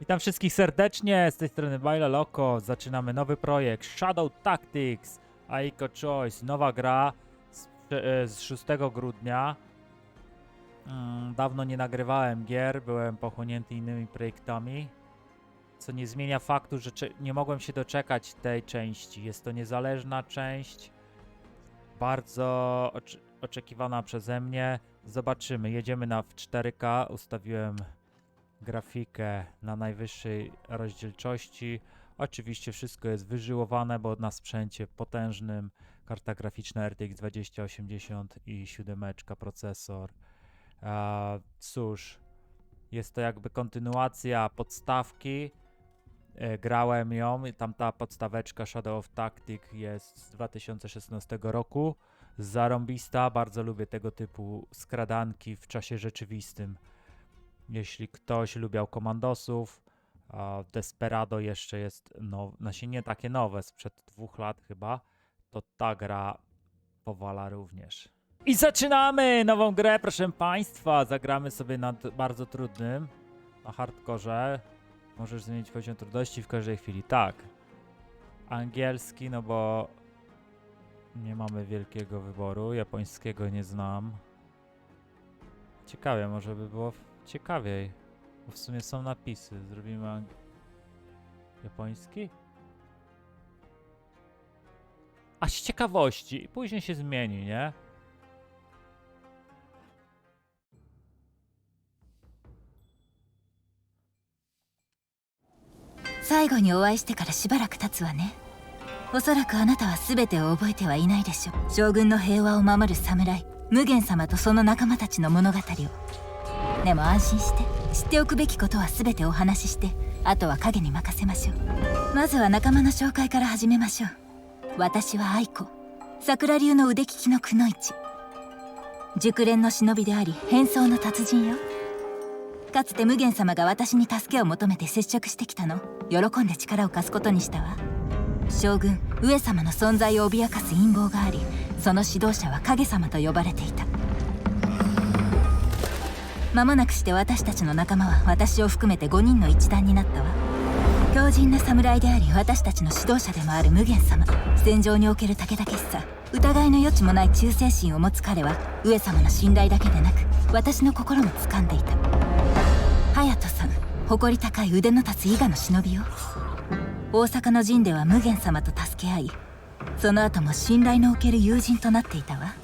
Witam wszystkich serdecznie, z tej strony Baila Loco. Zaczynamy nowy projekt Shadow Tactics Aiko Choice. Nowa gra z, e, z 6 grudnia. Mm, Dawno nie nagrywałem gier, byłem pochłonięty innymi projektami. Co nie zmienia faktu, że nie mogłem się doczekać tej części. Jest to niezależna część, bardzo ocz- oczekiwana przeze mnie. Zobaczymy, jedziemy na w 4K. Ustawiłem grafikę na najwyższej rozdzielczości. Oczywiście wszystko jest wyżyłowane, bo na sprzęcie potężnym karta graficzna RTX 2080 i siódemeczka procesor. A, cóż, jest to jakby kontynuacja podstawki. E, grałem ją i tamta podstaweczka Shadow of Tactic jest z 2016 roku. Zarąbista, bardzo lubię tego typu skradanki w czasie rzeczywistym. Jeśli ktoś lubiał komandosów, Desperado jeszcze jest, no, znaczy nie takie nowe, sprzed dwóch lat chyba, to ta gra powala również. I zaczynamy nową grę, proszę Państwa. Zagramy sobie nad bardzo trudnym, na hardkorze. Możesz zmienić poziom trudności w każdej chwili. Tak. Angielski, no bo nie mamy wielkiego wyboru. Japońskiego nie znam. Ciekawie, może by było ciekawiej. Bo w sumie są napisy. Zrobimy ang- japoński? A z ciekawości. I później się zmieni, nie? 最後にお会いしてからしばらく経つわねおそらくあなたは全てを覚えてはいないでしょう将軍の平和を守る侍無限様とその仲間たちの物語を でも安心して。知っておくべきことは全てお話しして。あとは影に任せましょう。まずは仲間の紹介から始めましょう。私は愛子桜流の腕利きのくの一熟練の忍びであり変装の達人よ。かつて無限様が私に助けを求めて接触してきたの。喜んで力を貸すことにしたわ。将軍上様の存在を脅かす陰謀がありその指導者は影様と呼ばれていた。間もなくして私たちの仲間は私を含めて5人の一団になったわ。強靭な侍であり私たちの指導者でもある無限様。戦場における武々しさ疑いの余地もない忠誠心を持つ彼は上様の信頼だけでなく私の心も掴んでいた。隼人さん誇り高い腕の立つ伊賀の忍びよ。大阪の陣では無限様と助け合いその後も信頼のおける友人となっていたわ。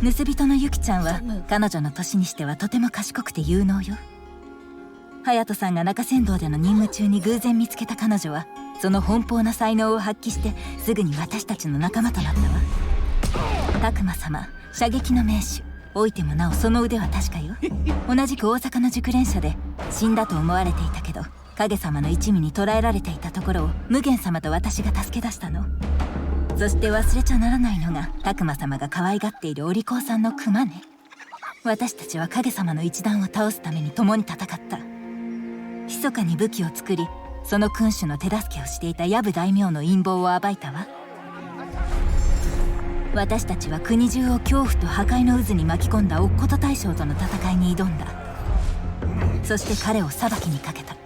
盗人のユキちゃんは彼女の年にしてはとても賢くて有能よ。隼人さんが中山道での任務中に偶然見つけた彼女はその奔放な才能を発揮してすぐに私たちの仲間となったわ。拓磨様射撃の名手。老いてもなおその腕は確かよ。同じく大阪の熟練者で死んだと思われていたけど影様の一味に捕らえられていたところを無限様と私が助け出したの。そして忘れちゃならないのが拓磨様が可愛がっているお利口さんの熊ね。私たちは影様の一団を倒すために共に戦った。密かに武器を作りその君主の手助けをしていた矢部大名の陰謀を暴いたわ。私たちは国中を恐怖と破壊の渦に巻き込んだ乙事大将との戦いに挑んだ。そして彼を裁きにかけた。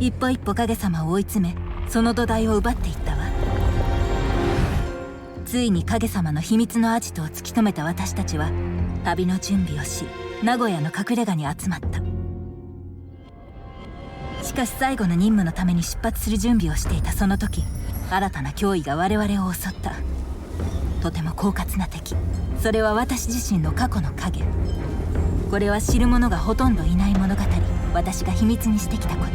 一歩一歩影様を追い詰めその土台を奪っていったわ。ついに影様の秘密のアジトを突き止めた私たちは旅の準備をし名古屋の隠れ家に集まった。しかし最後の任務のために出発する準備をしていたその時新たな脅威が我々を襲った。とても狡猾な敵。それは私自身の過去の影。これは知る者がほとんどいない物語。私が秘密にしてきたこと。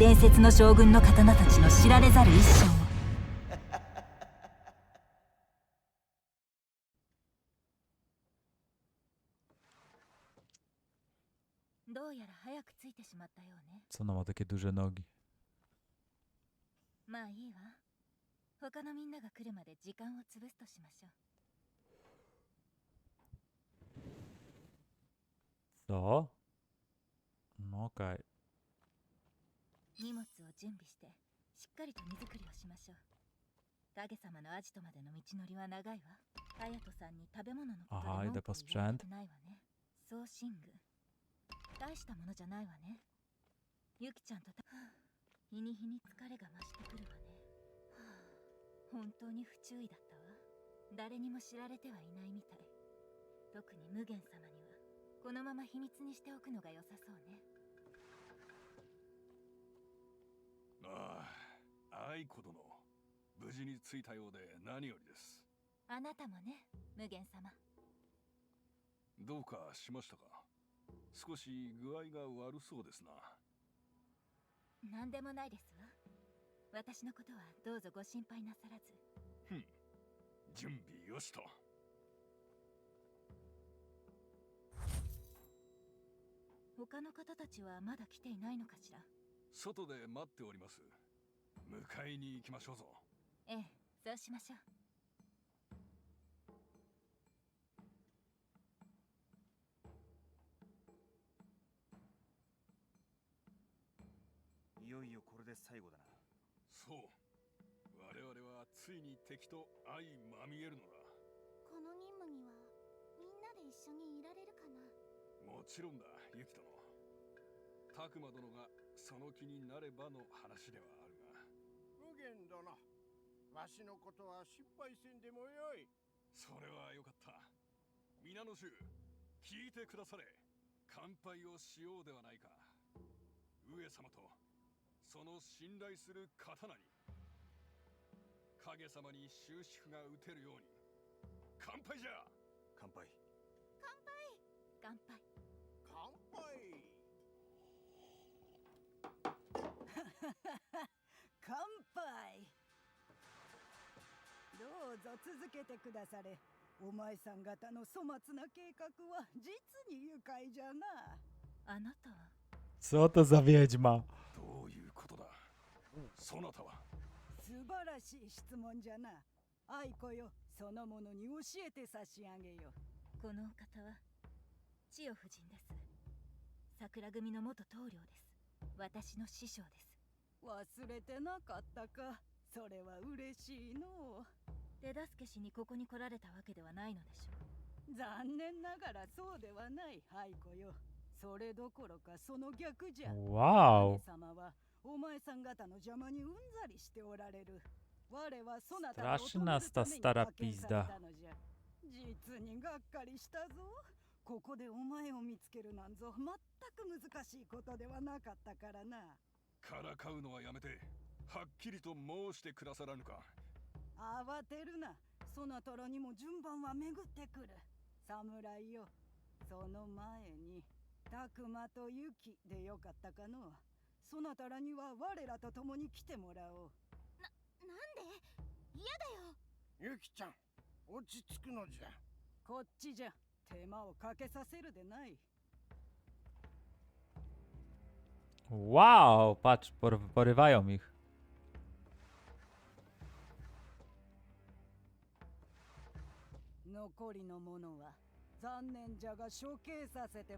伝説の将軍の刀たちの知られざる一生。をどうやら早く着いてしまったようね Co ona ma takie duże nogi? まあいいわ他のみんなが来るまで時間を潰すとしましょう。Co? No okej. 荷物を準備してしっかりと荷造りをしましょう。影様のアジトまでの道のりは長いわ。隼人さんに食べ物のことで文句を言われないわね。そうシング大したものじゃないわね。ゆきちゃんとた日に日に疲れが増してくるわね。はあ本当に不注意だったわ。誰にも知られてはいないみたい。特に無限様には。このまま秘密にしておくのが良さそうね。ああ愛子殿。無事に着いたようで何よりです。あなたもね無限様。どうかしましたか？少し具合が悪そうですな。何でもないですわ。私のことはどうぞご心配なさらず。ふん準備よしと。他の方たちはまだ来ていないのかしら？外で待っております。迎えに行きましょうぞ。ええそうしましょうよいよこれで最後だな。そう。我々はついに敵と相まみえるのだ。この任務にはみんなで一緒にいられるかな？もちろんだユキ殿拓磨殿がその気になればの話ではあるが。無限殿。わしのことは心配せんでもよい。それはよかった。皆の衆聞いてくだされ。乾杯をしようではないか。上様とその信頼する刀に影様に終止符が打てるように。乾杯じゃ！乾杯。乾杯。乾杯。乾杯！どうぞ続けてくだされ。お前さん方の粗末な計画は実に愉快じゃな。あなたは？Co to za wiedźma? どういうそなたは？素晴らしい質問じゃな。愛子よそのものに教えて差し上げよ。このお方は千代夫人です。桜組の元棟梁です。私の師匠です。忘れてなかったか。それは嬉しいの。手助けしにここに来られたわけではないのでしょう。残念ながらそうではない愛子よ。それどころかその逆じゃ。Wow. 神様はお前さん方の邪魔にうんざりしておられる。我はそなたを止める Straszna ために派遣され pizda. たのじゃ実にがっかりしたぞ。ここでお前を見つけるなんぞ全く難しいことではなかったからな。からかうのはやめてはっきりと申してくださらぬか慌てるな。そなたらにも順番は巡ってくる。侍よ。その前に、たくまとゆきでよかったかの。そなたらには我らと共に来てもらおう。なんで？嫌だよゆきちゃん落ち着くのじゃこっちじゃ手間をかけさせるでない。Wow, patrz, por, porywają ich. 残りのものは残念じゃが処刑させて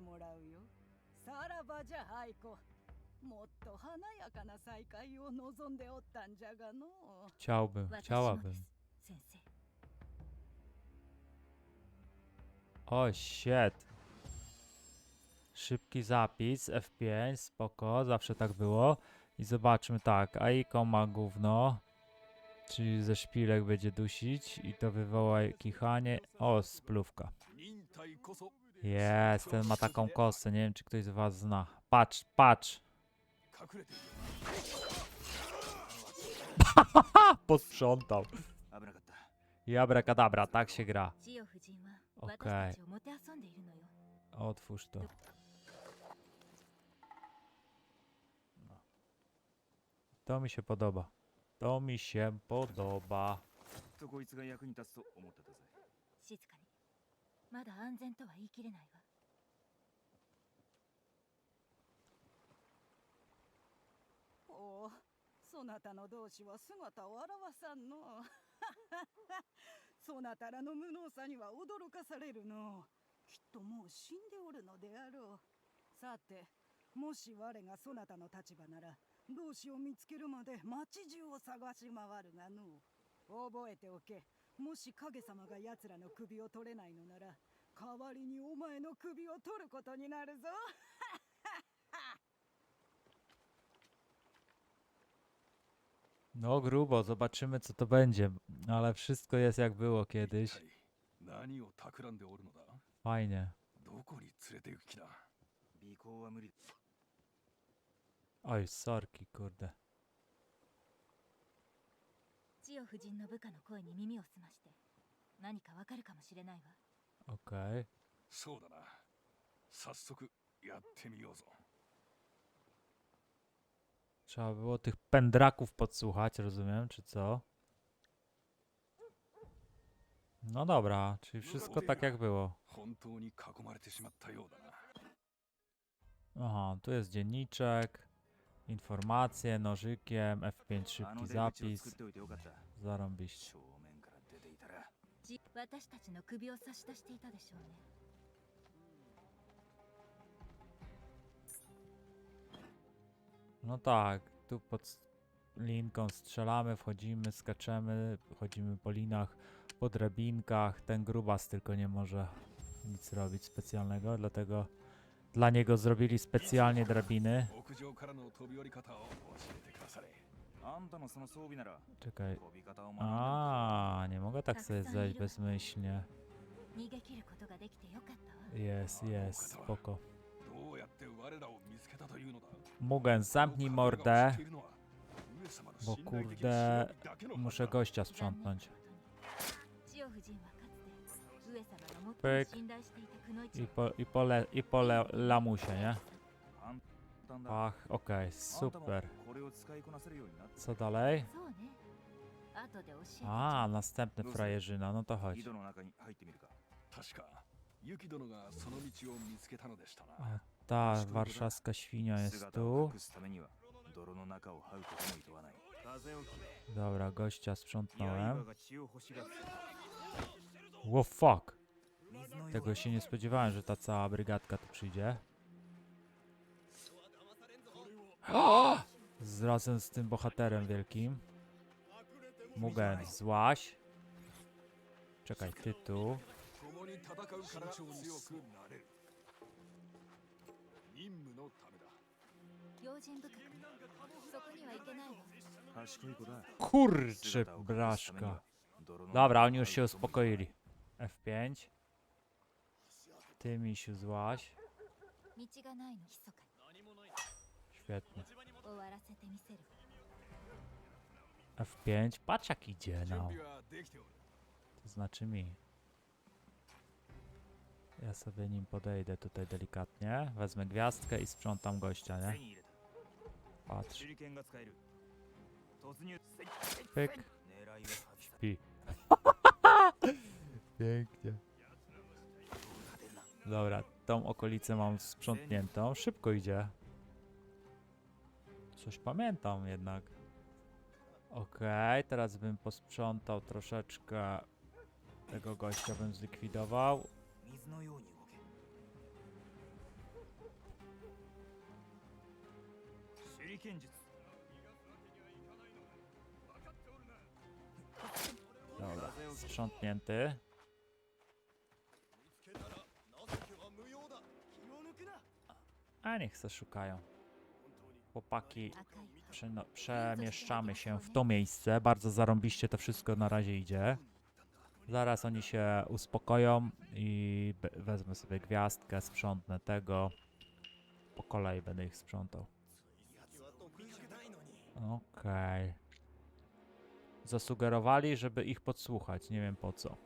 もらうよ。さらばじゃ愛子。もっと華やかな再会を望んでおったんじゃがのう。 Chciałbym, 私も chciałabym. です先生 O, shit. Szybki zapis, F5, spoko, zawsze tak było. I zobaczmy tak, Aiko ma gówno, czyli ze szpilek będzie dusić i to wywoła kichanie. O, splówka. 忍耐こそ Jest, ten ma taką kosę, nie wiem czy ktoś z was zna. Patrz, patrz. Posprzątał. Jabra kadabra, tak się gra. Okej. Otwórz to. To mi się podoba. To mi się podoba. おお、そなたの同志は姿を現さんの。そなたらの無能さには驚かされるの。きっともう死んでおるのであろう。さて、もし我がそなたの立場なら、同志を見つけるまで町中を探し回るがの。覚えておけ。もし影様が奴らの首を取れないのなら、代わりにお前の首を取ることになるぞ。No grubo, zobaczymy co to będzie. Ale wszystko jest jak było kiedyś. 一体何を企んでおるのだ Fajnie. どこに連れて行く気だ尾行は無理 Oj, sorki, kurde. 千代夫人の部下の声に耳を澄まして何かわかるかもしれないわ Okej. そうだな早速やってみようぞ Trzeba było tych pędraków podsłuchać, rozumiem, czy co? No dobra, czyli wszystko tak jak było. Aha, tu jest dzienniczek, informacje nożykiem, F5 szybki zapis. Zarąbiście. No tak, tu pod linką strzelamy, wchodzimy, skaczemy, chodzimy po linach, po drabinkach. Ten grubas tylko nie może nic robić specjalnego, dlatego dla niego zrobili specjalnie drabiny. Czekaj. A, nie mogę tak sobie zejść bezmyślnie. Jest, jest, spoko. Mogę zamknij mordę. Bo kurde, muszę gościa sprzątnąć. Pyk. I po, i po, le, i po le, lamusie, nie? Ach, okej, okay, super. Co dalej? A, następny frajerzyna, no to chodź. A ta warszawska świnia jest tu. Dobra, gościa sprzątnąłem. Wow, fuck! Tego się nie spodziewałem, że ta cała brygadka tu przyjdzie. O! Z razem z tym bohaterem wielkim. Mugen, złaś. Czekaj, tytuł. 任務のためだ用心深くそこには行けないわ賢い子だ Kurczy 姿を隠すために braszka. は泥の Dobra, 中を oni już się 這うことも uspokoili. F5. Ty, misiu, złaś. 道がないの密かに Świetnie. 終わらせてみせる F5. Patrz jak idzie, 準 no. 備はできておる To znaczy mi. Ja sobie nim podejdę tutaj delikatnie. Wezmę gwiazdkę i sprzątam gościa, nie? Patrz. Pyk. Śpi. Pięknie. Dobra, tą okolicę mam sprzątniętą. Szybko idzie. Coś pamiętam jednak. Okej, okay, teraz bym posprzątał troszeczkę. Tego gościa bym zlikwidował. 水のように動け手裏剣術 Dobra, sprzątnięty. 見つけたら情けは無用だ気を抜くな A niech se szukają. 本当に Chłopaki, 赤い przeno- przemieszczamy się w to miejsce. Bardzo zarąbiście to wszystko na razie idzie. Zaraz oni się uspokoją i wezmę sobie gwiazdkę, sprzątnę tego. Po kolei będę ich sprzątał. Okej. Okay. Zasugerowali, żeby ich podsłuchać. Nie wiem po co.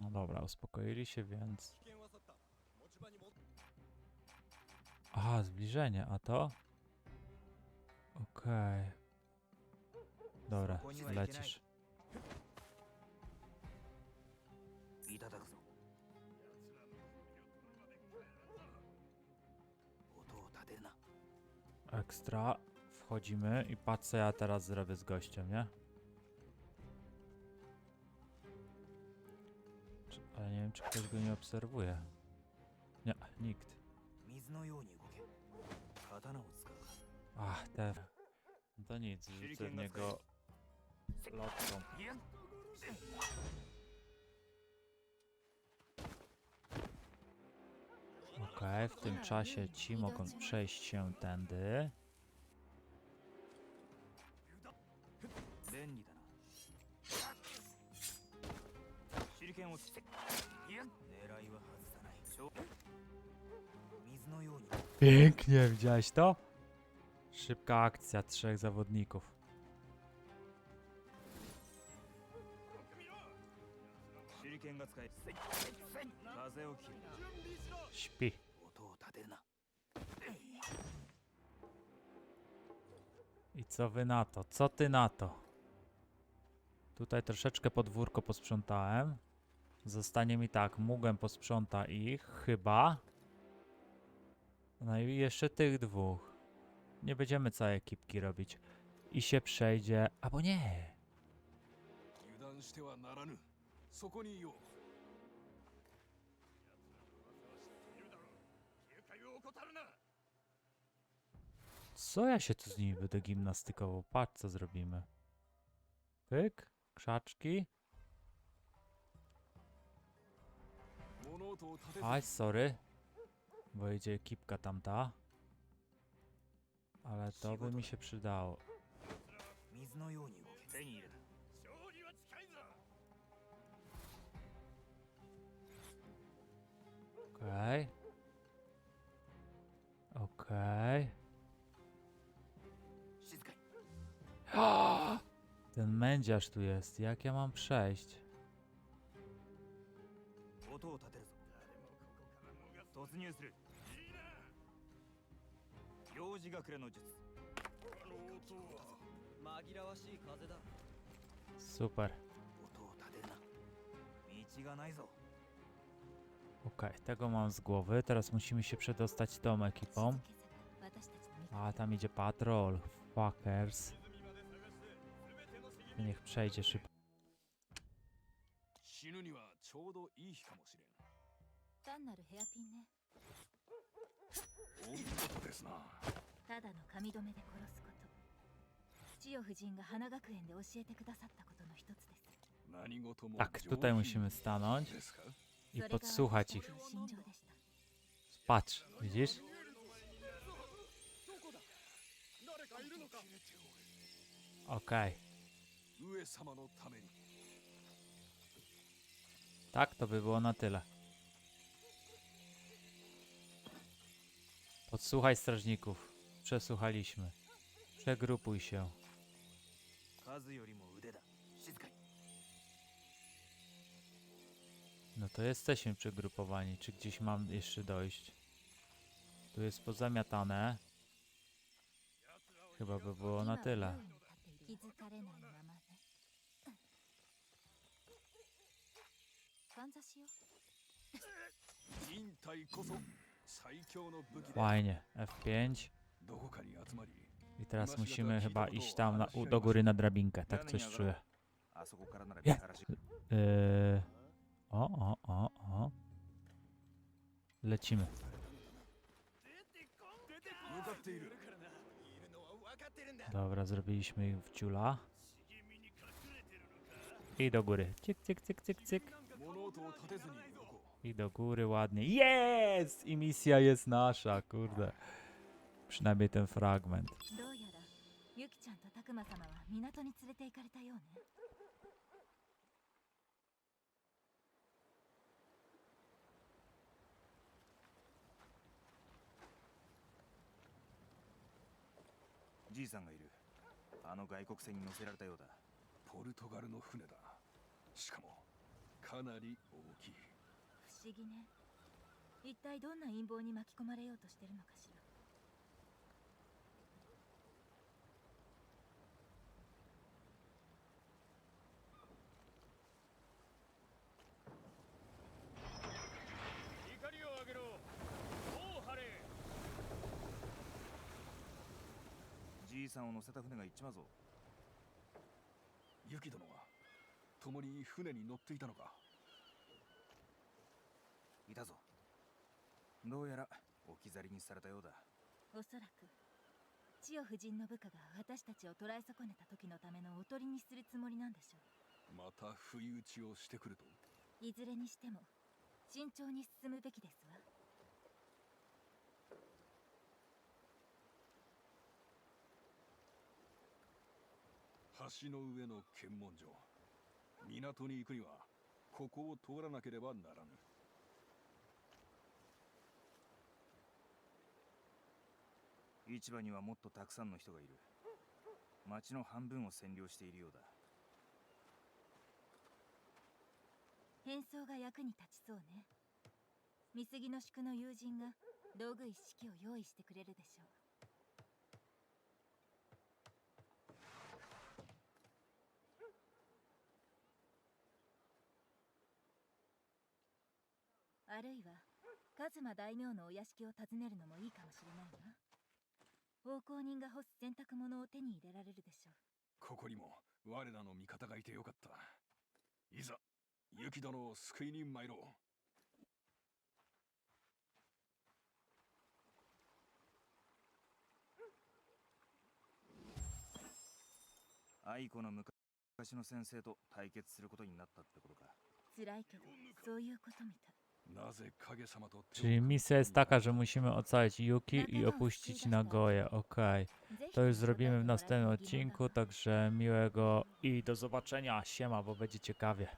No dobra, uspokoili się, więc... Aha, zbliżenie, a to? Okej. Okay. Dobra, lecisz. Ekstra. Wchodzimy i patrz co ja teraz zrobię z gościem, nie? Czy, ale nie wiem, czy ktoś go nie obserwuje. Nie, nikt. Ach, te... No to nic, rzucę w niego lotką. Ok, w tym czasie ci mogą przejść się tędy. Pięknie, widziałeś to? Szybka akcja trzech zawodników. 剣が使える風を切る Śpi. 音を立てるな I co wy na to? Co ty na to? Tutaj troszeczkę podwórko posprzątałem. Zostanie mi tak, Mugem posprząta ich, chyba. No i jeszcze tych dwóch. Nie będziemy całej ekipki robić. I się przejdzie, albo nie. 油断してはならぬ そこにいよう警戒を怠るな Co ja się tu z nimi będę gimnastykował? Patrz co zrobimy. Pyk, krzaczki. 物音を立てず Aj, sorry. Bo idzie ekipka tamta. Ale to by mi się przydało. Okej. Okej. 静かに Ten mędziarz tu jest. Jak ja mam przejść? 音を立てるぞ突入する幼児隠れの術あの音は紛らわしい風だ Super. 音を立てるな道がないぞ Ok, tego mam z głowy. Teraz musimy się przedostać tą ekipą. A, tam idzie patrol. Fuckers. Niech przejdzie szybko. Tak, tutaj musimy stanąć i それが podsłuchać 私 ich. たちの心情でした Patrz, widzisz? 誰かいるのか Okej. 上様のために Tak, to by było na tyle. Podsłuchaj strażników. Przesłuchaliśmy. Przegrupuj się. 数よりも No to jesteśmy przygrupowani. Czy gdzieś mam jeszcze dojść? Tu jest pozamiatane. Chyba by było na tyle. Fajnie. F5. I teraz musimy chyba iść tam na, do góry na drabinkę. Tak coś czuję. Ja. Yy... O, o, o, o. Lecimy. Dobra, zrobiliśmy w ciula. I do góry. Cyk, cyk, cyk, cyk, cyk. I do góry ładnie. Jest! I misja jest nasza, kurde. Przynajmniej ten fragment. じいさんがいる。あの外国船に乗せられたようだ。ポルトガルの船だ。しかもかなり大きい。不思議ね。一体どんな陰謀に巻き込まれようとしてるのかしら怒りを上げろ大晴れじいさんを乗せた船が行っちまうぞ。ユキ殿は共に船に乗っていたのか？いたぞ。どうやら置き去りにされたようだ。おそらく千代夫人の部下が私たちを捕らえ損ねた時のためのおとりにするつもりなんでしょまた不意打ちをしてくると？ういずれにしても慎重に進むべきですわ橋の上の検問所。港に行くにはここを通らなければならぬ。市場にはもっとたくさんの人がいる。町の半分を占領しているようだ。変装が役に立ちそうね。見過ぎの宿の友人が道具一式を用意してくれるでしょう。あるいはカズマ大名のお屋敷を訪ねるのもいいかもしれないわ。奉公人が干す洗濯物を手に入れられるでしょう。ここにも我らの味方がいてよかった。いざユキ殿を救いに参ろう。愛子の昔の先生と対決することになったってことか。辛いけどそういうことみたい Czyli misja jest taka, że musimy ocalić Yuki i opuścić Nagoję. Okej. To już zrobimy w następnym odcinku, także miłego i do zobaczenia. Siema, bo będzie ciekawie.